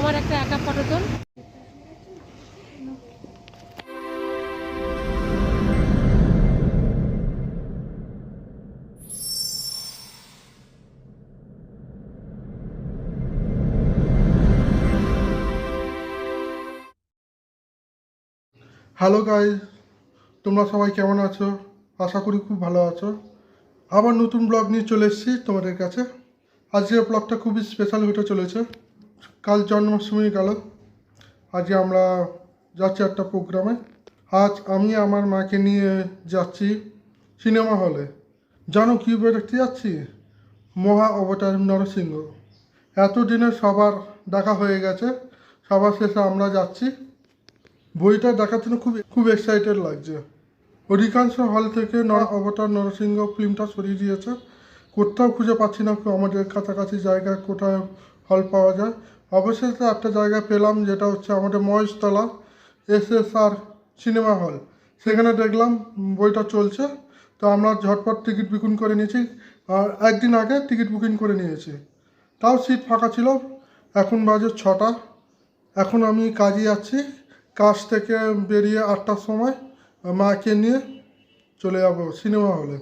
আমার একটা একা ফটো তোল হ্যালো গাই তোমরা সবাই কেমন আছো? আশা করি খুব ভালো আছো। আবার নতুন ব্লগ নিয়ে চলে এসেছি তোমাদের কাছে। আজকের ব্লগটা খুবই স্পেশাল হতে চলেছে। কাল জন্মাষ্টমী গেল। আজকে আমরা যাচ্ছি একটা প্রোগ্রামে। আজ আমি আমার মাকে নিয়ে যাচ্ছি সিনেমা হলে। জানো কী বই দেখতে যাচ্ছি? মহা অবতার নরসিংহ। এতদিনে সবার দেখা হয়ে গেছে, সবার শেষে আমরা যাচ্ছি। বইটা দেখার জন্য খুব খুব এক্সাইটেড লাগছে। অধিকাংশ হল থেকে অবতার নরসিংহ ফিল্মটা সরিয়ে দিয়েছে। কোথাও খুঁজে পাচ্ছি না, আমাদের কাছাকাছি জায়গায় কোথায় হল পাওয়া যায়। অবশেষে একটা জায়গা পেলাম যেটা হচ্ছে আমাদের Maheshtala S S R cinema hall. সেখানে দেখলাম বইটা চলছে, তো আমরা ঝটপট টিকিট বুকিং করে নিয়েছি। আর একদিন আগে টিকিট বুকিং করে নিয়েছি। তাও সিট ফাঁকা ছিল, এখন বাজে ছটা। এখন আমি কাজে যাচ্ছি, কাজ থেকে বেরিয়ে আটটার সময় মাকে নিয়ে চলে যাব সিনেমা হলে।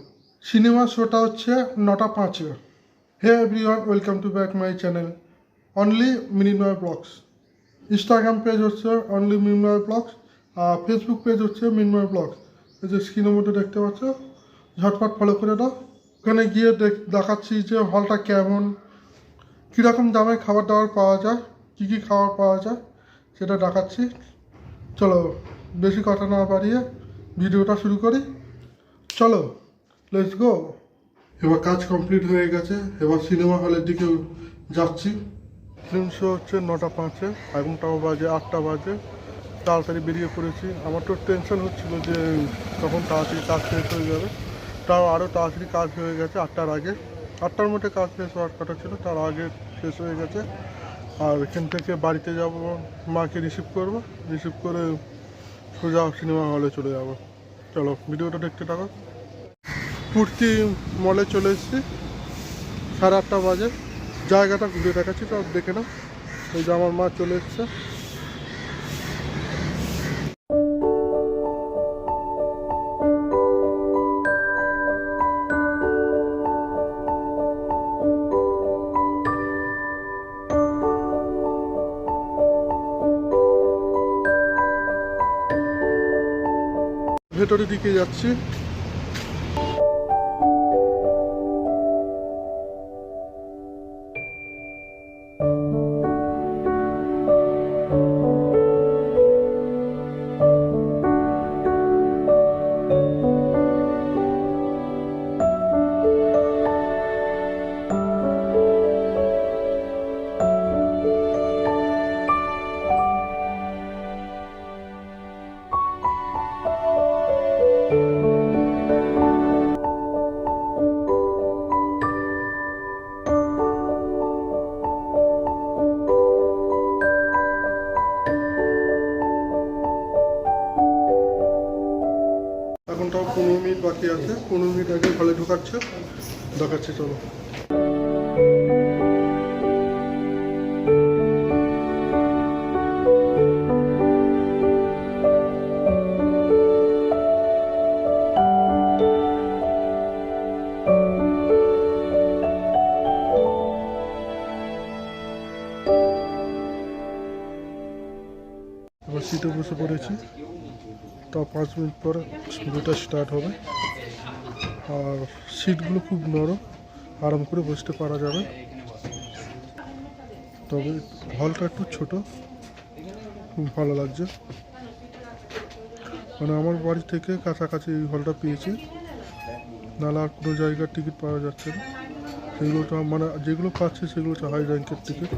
সিনেমা শোটা হচ্ছে নটা পাঁচে। Hey everyone, welcome to back my channel. Only Minimoy blogs Instagram page হচ্ছে অনলি মিনময় ব্লগস আর ফেসবুক পেজ হচ্ছে মিনময় ব্লগস এই যে স্ক্রিনের মধ্যে দেখতে পাচ্ছ? ঝটপট ফলো করে দাও। ওখানে গিয়ে দেখ দেখাচ্ছি যে হলটা কেমন, কীরকম দামে খাবার দাবার পাওয়া যায়, কী কী খাবার পাওয়া যায়, সেটা দেখাচ্ছি। চলো, বেশি কথা না বাড়িয়ে ভিডিওটা শুরু করি। চলো লেটস গো এবার কাজ কমপ্লিট হয়ে গেছে। এবার সিনেমা হলের দিকে যাচ্ছি। ফিল্ম শো হচ্ছে নটা পাঁচে তাও বাজে আটটা বাজে। তাড়াতাড়ি বেরিয়ে পড়েছি। আমার তো টেনশন হচ্ছিল যে তখন তাড়াতাড়ি কাজ শেষ হয়ে যাবে। তাও আরও তাড়াতাড়ি কাজ হয়ে গেছে আটটার আগে। আটটার মধ্যে কাজ শেষ হওয়ার কথা ছিল, তার আগে শেষ হয়ে গেছে। আর এখান থেকে বাড়িতে যাব, মাকে রিসিভ করব। রিসিভ করে সোজা সিনেমা হলে চলে যাব। চলো, ভিডিওটা দেখতে থাকো। কুর্তি মলে চলে এসেছি। সাড়ে আটটা বাজে। জায়গাটা ঘুরে দেখাচ্ছি, তো দেখে নাও। এই যে আমার মা চলে এসছে। ভেতরের দিকে যাচ্ছি। মিনিট বাকি আছে পনেরো মিনিট আগে হলে ঢোকাচ্ছে। দেখাচ্ছে চলো। সিটে বসে পড়েছি। তাও পাঁচ মিনিট পরে ভিডিওটা স্টার্ট হবে। আর সিটগুলো খুব নরম, আরাম করে বসতে পারা যাবে। তবে হলটা একটু ছোট, খুব ভালো লাগছে। মানে আমার বাড়ি থেকে কাছাকাছি এই হলটা পেয়েছি। নাহলে আর কোনো জায়গার টিকিট পাওয়া যাচ্ছে না। সেগুলো তো মানে যেগুলো পাচ্ছে সেগুলো হচ্ছে হাই র্যাঙ্কের টিকিট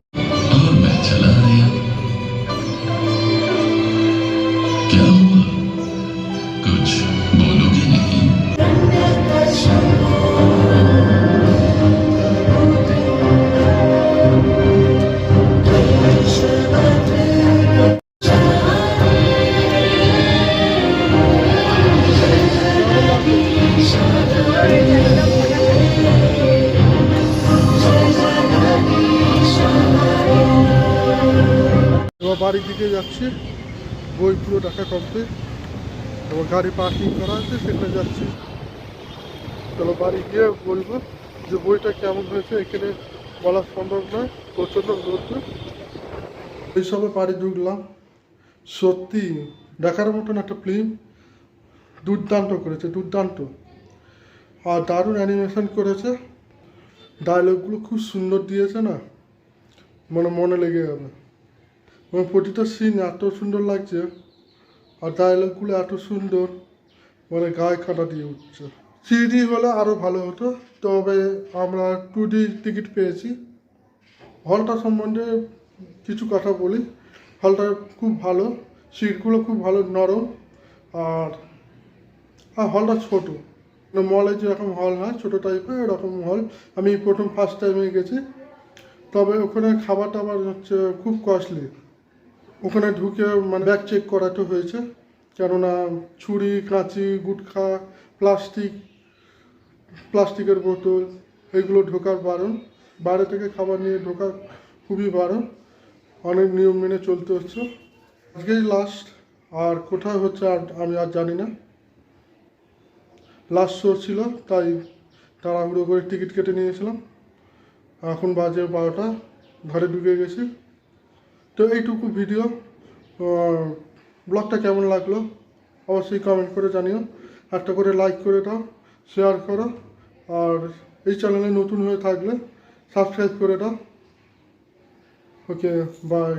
এবার বাড়ির দিকে যাচ্ছি, বই পুরো দেখা কমপ্লিট এবার গাড়ি পার্কিং করা আছে, সেখানে যাচ্ছি। চলো বাড়ি গিয়ে বলব যে বইটা কেমন হয়েছে, এখানে বলা সম্ভব নয়, প্রচণ্ড রোদ্র এইসবে বাড়ি ঢুকলাম। সত্যি, দেখার মতন একটা ফিল্ম দুর্দান্ত করেছে, দুর্দান্ত। আর দারুণ অ্যানিমেশন করেছে। ডায়লগগুলো খুব সুন্দর দিয়েছে না? মানে মনে লেগে যাবে। মানে প্রতিটা সিন এত সুন্দর লাগছে, আর ডায়লগগুলো এত সুন্দর মানে গায়ে কাটা দিয়ে উঠছে। থ্রি হলে আরও ভালো হতো, তবে আমরা টু ডি টিকিট পেয়েছি। হলটা সম্বন্ধে কিছু কথা বলি। হলটা খুব ভালো সিটগুলো খুব ভালো, নরম, আর আর হলটা ছোটো। মলে যেরকম হল হয়, ছোটো টাইপের এরকম হল আমি প্রথম ফার্স্ট টাইমে গেছি, তবে ওখানে খাবার টাবার হচ্ছে খুব কস্টলি ওখানে ঢুকে মানে ব্যাগ চেক করাতে হয়েছে। কেননা ছুরি কাঁচি গুটখা প্লাস্টিক প্লাস্টিকের বোতল, এগুলো ঢোকার বারণ। বাইরে থেকে খাবার নিয়ে ঢোকা খুবই বারণ। অনেক নিয়ম মেনে চলতে হচ্ছে। আজকেই লাস্ট আর কোথায় হচ্ছে আর আমি আর জানি না। লাস্ট শো ছিল, তাই তাড়াহুড়ো করে টিকিট কেটে নিয়েছিলাম। এখন বাজে বারোটা। ঘরে ঢুকে গেছি। তো এইটুকু ভিডিও ব্লগটা কেমন লাগল? অবশ্যই কমেন্ট করে জানিও। একটা করে লাইক করে দাও শেয়ার করো। আর এই চ্যানেলে নতুন হয়ে থাকলে সাবস্ক্রাইব করে দাও। Okay bye